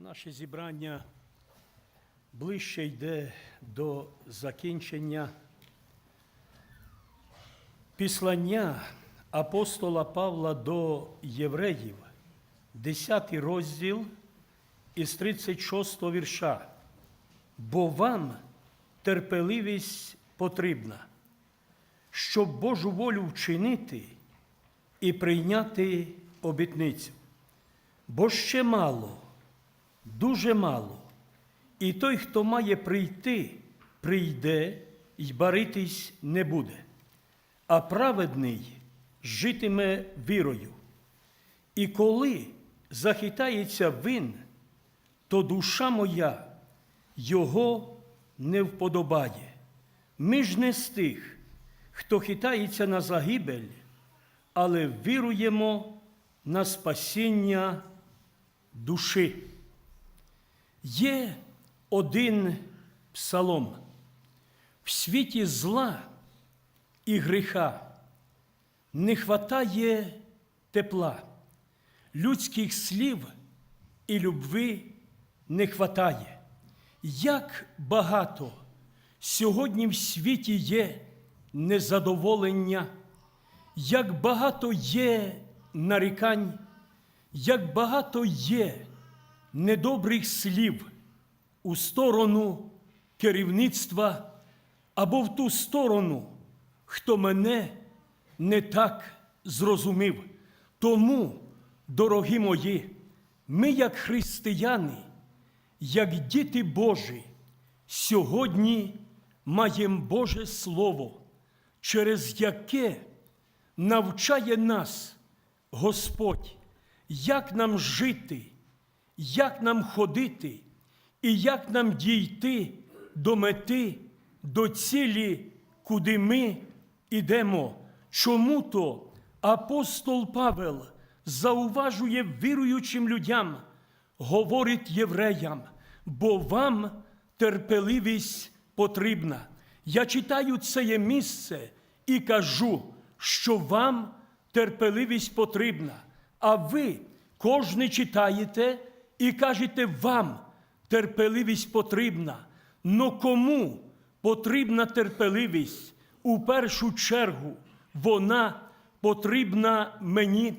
Наше зібрання ближче йде до закінчення. Післання апостола Павла до євреїв, 10 розділ із 36 вірша. Бо вам терпеливість потрібна, щоб Божу волю вчинити і прийняти обітницю. Бо ще мало, дуже мало. І той, хто має прийти, прийде і баритись не буде, а праведний житиме вірою. І коли захитається вин, то душа моя його не вподобає. Ми ж не з тих, хто хитається на загибель, але віруємо на спасіння душі. Є один псалом. В світі зла і гріха не хватає тепла, людських слів і любви не хватає. Як багато сьогодні в світі є незадоволення, як багато є нарікань, як багато є недобрих слів у сторону керівництва або в ту сторону, хто мене не так зрозумів. Тому, дорогі мої, ми, як християни, як діти Божі, сьогодні маємо Боже Слово, через яке навчає нас Господь, як нам жити, як нам ходити і як нам дійти до мети, до цілі, куди ми йдемо. Чому то апостол Павел зауважує віруючим людям, говорить євреям, бо вам терпеливість потрібна. Я читаю це місце і кажу, що вам терпеливість потрібна, а ви кожне читаєте і кажете вам терпеливість потрібна. Но кому потрібна терпеливість? У першу чергу вона потрібна мені,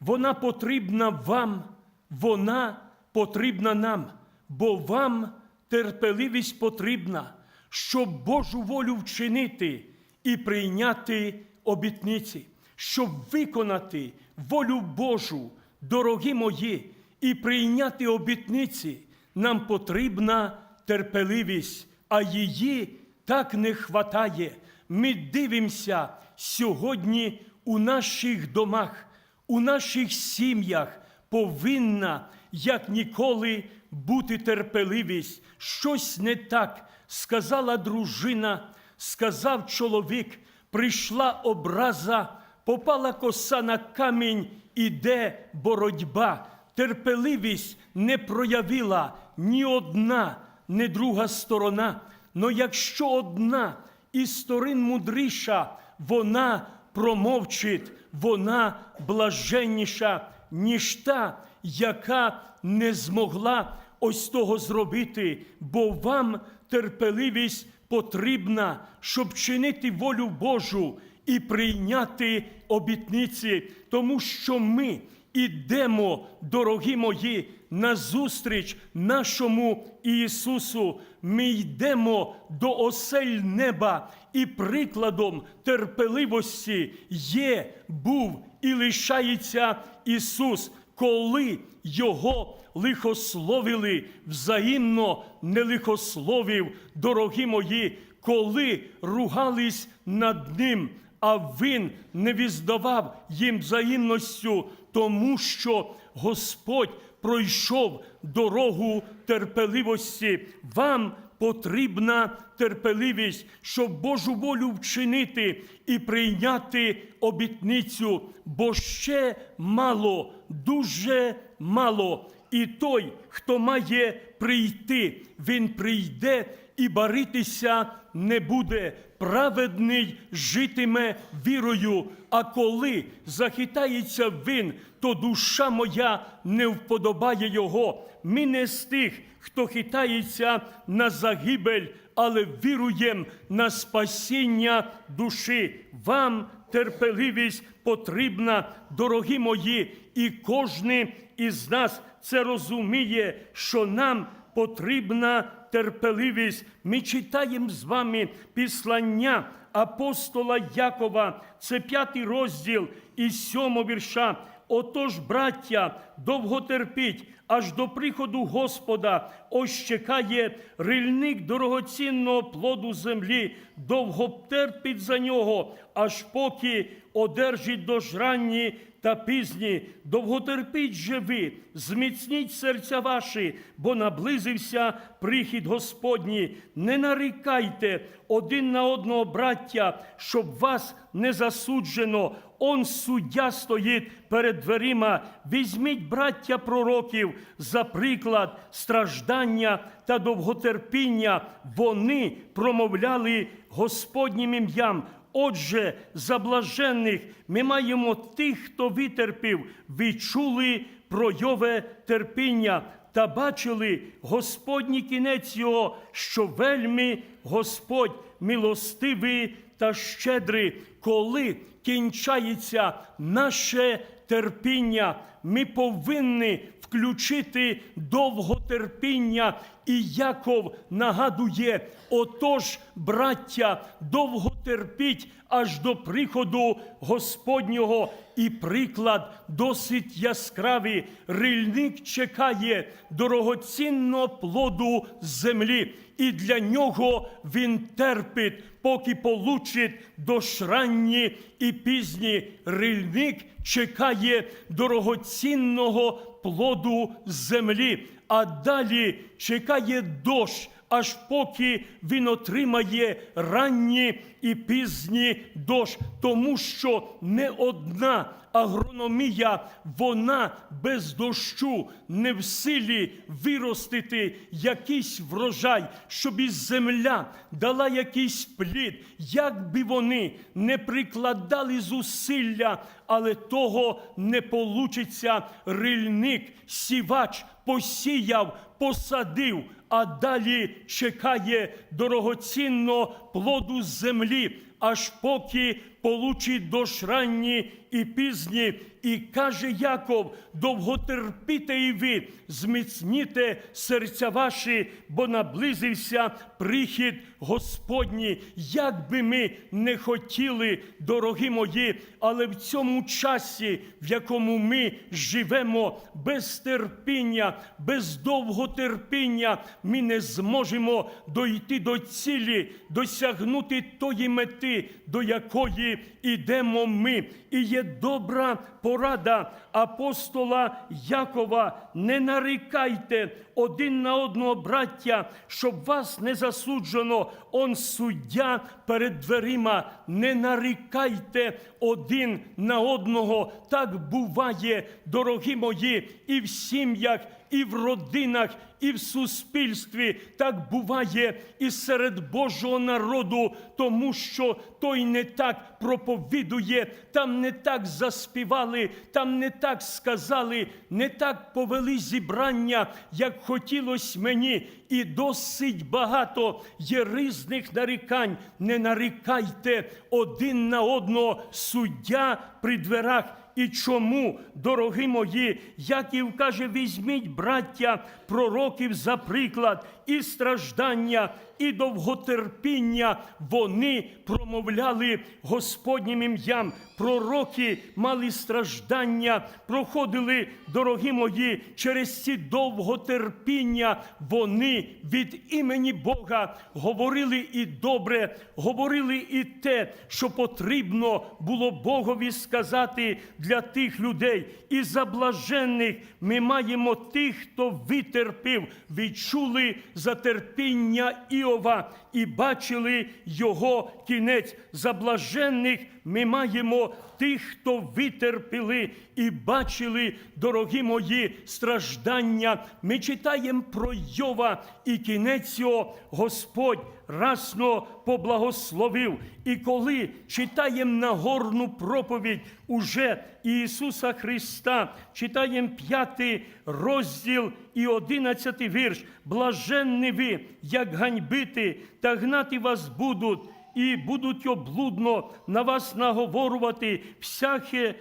вона потрібна вам, вона потрібна нам, бо вам терпеливість потрібна, щоб Божу волю вчинити і прийняти обітниці, щоб виконати волю Божу, дорогі мої, і прийняти обітниці, нам потрібна терпеливість, а її так не хватає. Ми дивимося сьогодні у наших домах, у наших сім'ях повинна, як ніколи, бути терпеливість. Щось не так сказала дружина, сказав чоловік, прийшла образа, попала коса на камінь, іде боротьба. Терпеливість не проявила ні одна, ні друга сторона. Но якщо одна із сторін мудріша, вона промовчить, вона блаженніша, ніж та, яка не змогла ось того зробити, бо вам терпеливість потрібна, щоб чинити волю Божу і прийняти обітниці, тому що ми ідемо, дорогі мої, назустріч нашому Ісусу. Ми йдемо до осель неба, і прикладом терпеливості є, був і лишається Ісус, коли Його лихословили, взаємно не лихословив, дорогі мої, коли ругались над ним, а він не віддавав їм взаємністю, тому що Господь пройшов дорогу терпеливості. Вам потрібна терпеливість, щоб Божу волю вчинити і прийняти обітницю, бо ще мало, дуже мало. і той, хто має прийти, він прийде і баритися не буде. Праведний житиме вірою. А коли захитається він, то душа моя не вподобає його. Ми не з тих, хто хитається на загибель, але віруєм на спасіння душі. Вам терпеливість потрібна, дорогі мої, і кожен із нас це розуміє, що нам потрібна терпеливість. Ми читаємо з вами післання апостола Якова, це п'ятий розділ із сьомого вірша. Отож, браття, довго терпіть, аж до приходу Господа ось чекає рильник дорогоцінного плоду землі, довго терпить за нього, аж поки одержить дожранні та пізні. Довготерпіть же ви, зміцніть серця ваші, бо наблизився прихід Господній. Не нарікайте один на одного, браття, щоб вас не засуджено. Он суддя стоїть перед дверима. Візьміть, браття пророків, за приклад страждання та довготерпіння. Вони промовляли Господнім ім'ям. Отже, за блаженних ми маємо тих, хто витерпів, відчули пройове терпіння та бачили Господній кінець його, що вельми Господь милостивий та щедрий, коли кінчається наше терпіння, ми повинні включити довготерпіння. І Яков нагадує, отож, браття, довго терпіть аж до приходу Господнього. І приклад досить яскравий. Рильник чекає дорогоцінного плоду землі, і для нього він терпить, поки получить дошранні і пізні. Рильник чекає дорогоцінного плоду землі, а далі чекає дощ, аж поки він отримає ранні і пізні дощ, тому що не одна агрономія, вона без дощу не в силі виростити якийсь врожай, щоб і земля дала якийсь плід, як би вони не прикладали зусилля, але того не получиться. Рильник, сівач посіяв, посадив, а далі чекає дорогоцінно плоду землі, аж поки получить дощ ранні і пізні. І каже Яков: довготерпіте і ви, зміцніте серця ваші, бо наблизився прихід Господній. Як би ми не хотіли, дорогі мої, але в цьому часі, в якому ми живемо, без терпіння, без довготерпіння, ми не зможемо дойти до цілі, досягнути тої мети, до якої ідемо ми. І є добра порада апостола Якова. Не нарікайте один на одного, браття, щоб вас не засуджено. Он суддя перед дверима. Не нарікайте один на одного. Так буває, дорогі мої, і в сім'ях, і в родинах, і в суспільстві. Так буває і серед Божого народу, тому що той не так проповідує, там не так заспівали, там не так сказали, не так повели зібрання, як хотілося мені. І досить багато є різних нарікань. Не нарікайте один на одного суддя при дверах. І чому, дорогі мої, Яків каже, візьміть, браття, пророків за приклад, і страждання, і довготерпіння вони промовляли Господнім ім'ям. Пророки мали страждання, проходили, дорогі мої, через ці довготерпіння. Вони від імені Бога говорили і добре, говорили і те, що потрібно було Богові сказати для тих людей. І за блаженних ми маємо тих, хто витерпів, відчули за терпіння Іова і бачили його кінець. За блаженних ми маємо тих, хто витерпіли і бачили, дорогі мої, страждання. Ми читаємо про Йова і кінець його Господь расно поблагословив. І коли читаємо Нагорну проповідь уже Ісуса Христа, читаємо п'ятий розділ і одинадцятий вірш. Блаженні ви, як ганьбити та гнати вас будуть, і будуть облудно на вас наговорувати всяке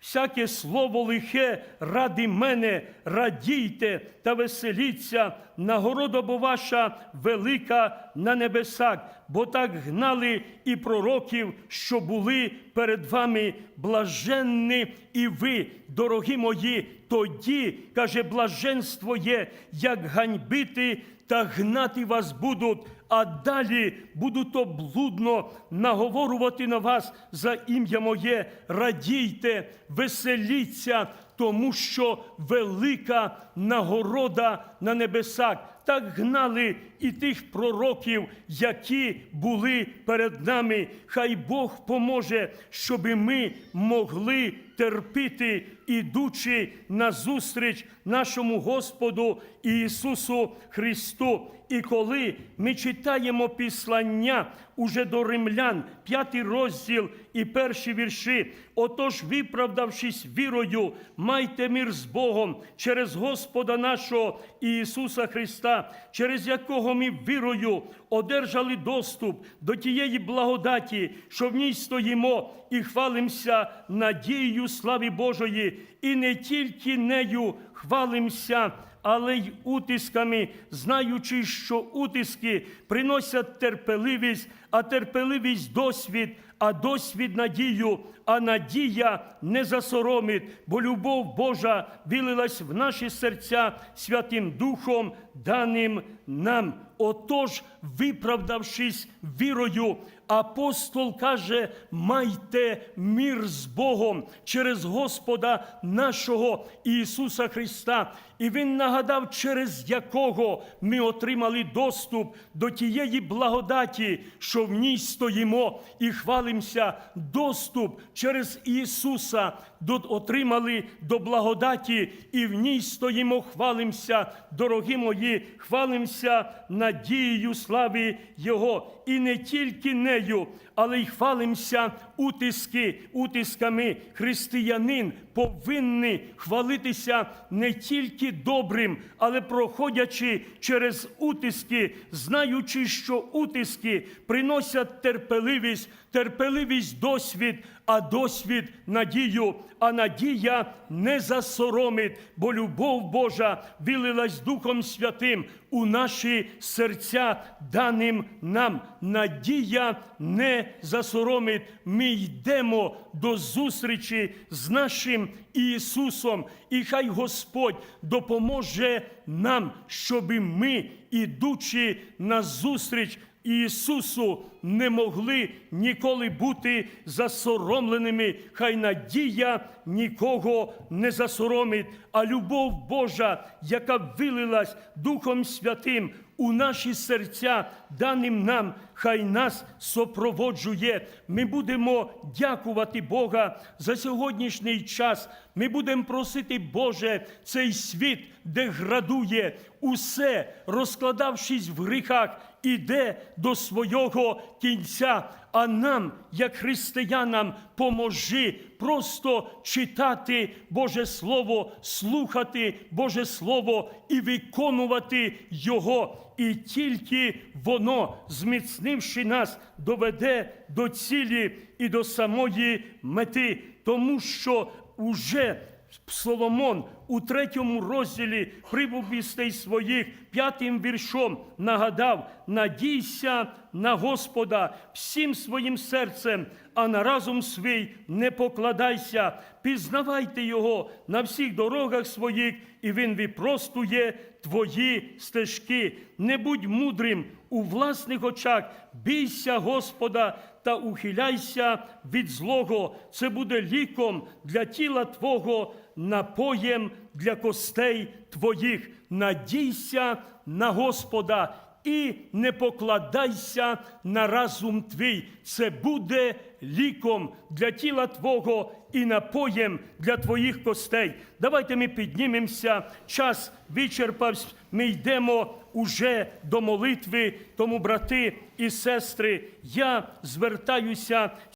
всяке слово лихе ради мене, радійте та веселіться, нагорода бо ваша велика на небесах, бо так гнали і пророків, що були перед вами блаженні і ви, дорогі мої, тоді, каже, блаженство є, як ганьбити та гнати вас будуть, а далі будуть облудно наговорювати на вас за ім'я моє, радійте, веселіться, тому що велика нагорода на небесах. Так гнали і тих пророків, які були перед нами. Хай Бог поможе, щоб ми могли терпіти, ідучи назустріч нашому Господу Ісусу Христу. І коли ми читаємо післання уже до римлян, п'ятий розділ і перші вірші, отож, виправдавшись вірою, майте мир з Богом через Господа нашого Ісуса Христа, через якого ми вірою одержали доступ до тієї благодаті, що в ній стоїмо і хвалимося надією слави Божої, і не тільки нею хвалимося але й утисками, знаючи, що утиски приносять терпеливість, а терпеливість досвід, а досвід надію, а надія не засоромить, бо любов Божа вилилась в наші серця Святим Духом, даним нам. Отож, виправдавшись вірою, апостол каже: майте мир з Богом через Господа нашого Ісуса Христа. І Він нагадав, через якого ми отримали доступ до тієї благодаті, що в ній стоїмо і хвалимося. Доступ через Ісуса отримали до благодаті, і в ній стоїмо, хвалимося, дорогі мої, хвалимося надією слави Його. І не тільки нею, але й хвалимося утиски, утисками. Християнин повинен хвалитися не тільки добрим, але проходячи через утиски, знаючи, що утиски приносять терпеливість, терпеливість досвід, а досвід надію, а надія не засоромить, бо любов Божа вилилась Духом Святим у наші серця, даним нам. Надія не засоромить. Ми йдемо до зустрічі з нашим Ісусом, і хай Господь допоможе нам, щоб ми, ідучи на зустріч Ісусу не могли ніколи бути засоромленими. Хай надія нікого не засоромить, а любов Божа, яка вилилась Духом Святим у наші серця, даним нам, хай нас сопроводжує. Ми будемо дякувати Бога за сьогоднішній час. Ми будемо просити, Боже, цей світ деградує, усе розкладавшись в гріхах іде до свого кінця. А нам, як християнам, поможи просто читати Боже Слово, слухати Боже Слово і виконувати Його. І тільки воно, зміцнивши нас, доведе до цілі і до самої мети, тому що уже Соломон у третьому розділі прибувістей своїх п'ятим віршом нагадав: надійся на Господа всім своїм серцем, а на разум свій не покладайся, пізнавайте Його на всіх дорогах своїх, і Він випростує твої стежки. Не будь мудрим у власних очах, бійся Господа та ухиляйся від злого. Це буде ліком для тіла Твого, напоєм для костей Твоїх. Надійся на Господа і не покладайся на разум твій. Це буде ліком для тіла Твого і напоєм для твоїх костей. Давайте ми піднімемося. Час вичерпався. Ми йдемо уже до молитви. Тому, брати і сестри, я звертаюся